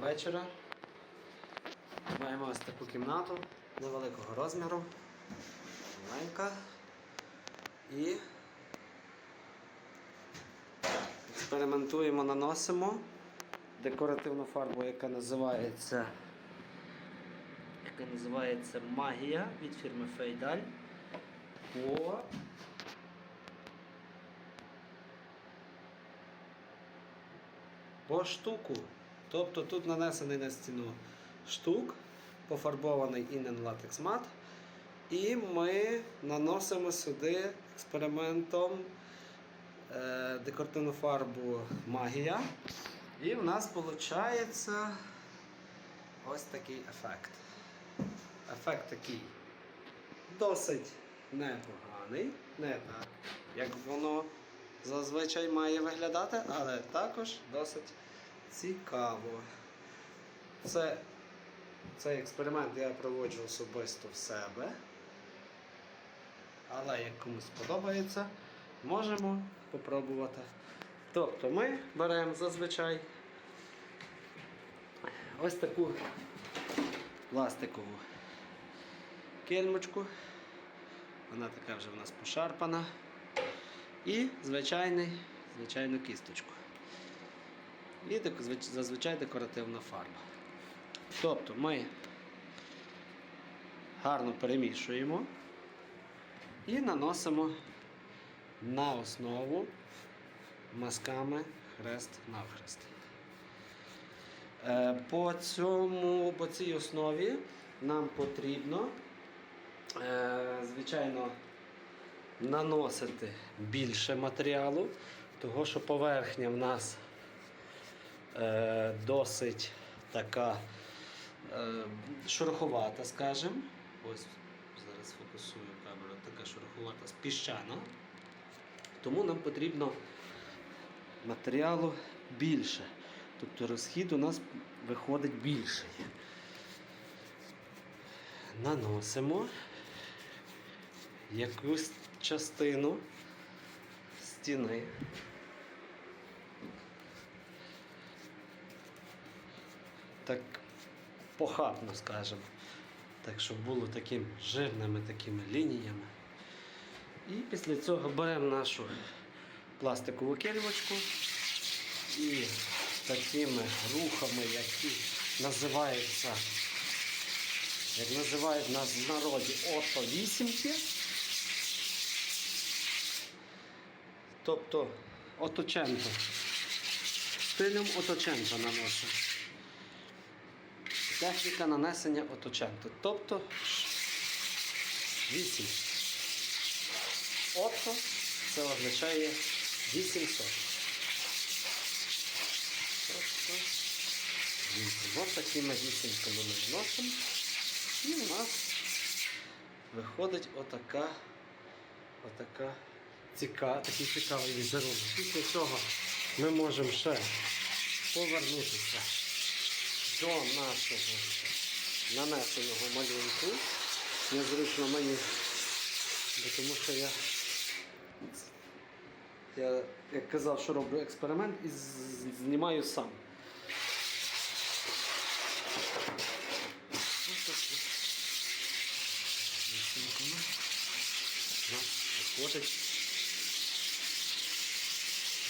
вечора. Маємо ось таку кімнату невеликого розміру. Маленька. І експериментуємо, наносимо декоративну фарбу, яка називається яка називається Магія від фірми Фейдаль. По по штуку. Тобто тут нанесений на стіну штук, пофарбований Innen Latex Matte. І ми наносимо сюди експериментом е, декоративну фарбу Магія. І в нас виходить ось такий ефект. Ефект такий досить непоганий, не так, як воно зазвичай має виглядати, але також досить цікаво. Це, цей експеримент я проводжу особисто в себе. Але як комусь подобається, можемо попробувати. Тобто ми беремо зазвичай ось таку пластикову кельмочку. Вона така вже в нас пошарпана. І звичайний, звичайну кісточку. І зазвичай декоративна фарба. Тобто ми гарно перемішуємо і наносимо на основу мазками хрест навхрест. Е, По, цьому, по цій основі нам потрібно, е, звичайно, наносити більше матеріалу, того що поверхня в нас е, досить така е, шероховата, скажімо. Ось зараз фокусую камеру, така шероховата, піщана. Тому нам потрібно матеріалу більше. Тобто розхід у нас виходить більший. Наносимо якусь частину стіни. Так похабно скажемо. Так, щоб було таким жирними такими лініями. І після цього беремо нашу пластикову кельмочку і такими рухами, які називаються, як називають нас в народі ото вісімки. Тобто оточенто. Стилем оточенто наносимо. Техніка нанесення оточенто. Тобто 8. Отто це означає 800. Тобто 8. Ось такими вісімками ми наносимо. І у нас виходить отака, отака ціка, такий цікавий візерунок. Після цього ми можемо ще повернутися до нашого нанесеного малюнку. Незручно мені, тому що я, я як казав, що роблю експеримент і знімаю сам. Виходить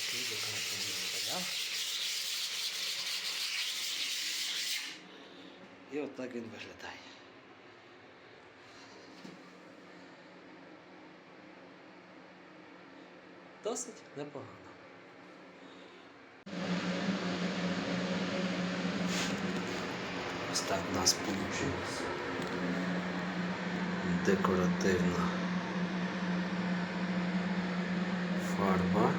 такий декоративний матеріал. І отак він виглядає. Досить непогано. Ось так у нас вийшло. Декоративна фарба.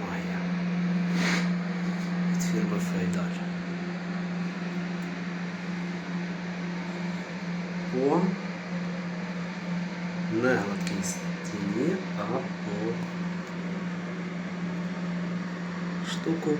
Майя. Від Фейдаль. По не гладкій стіні, а по штуку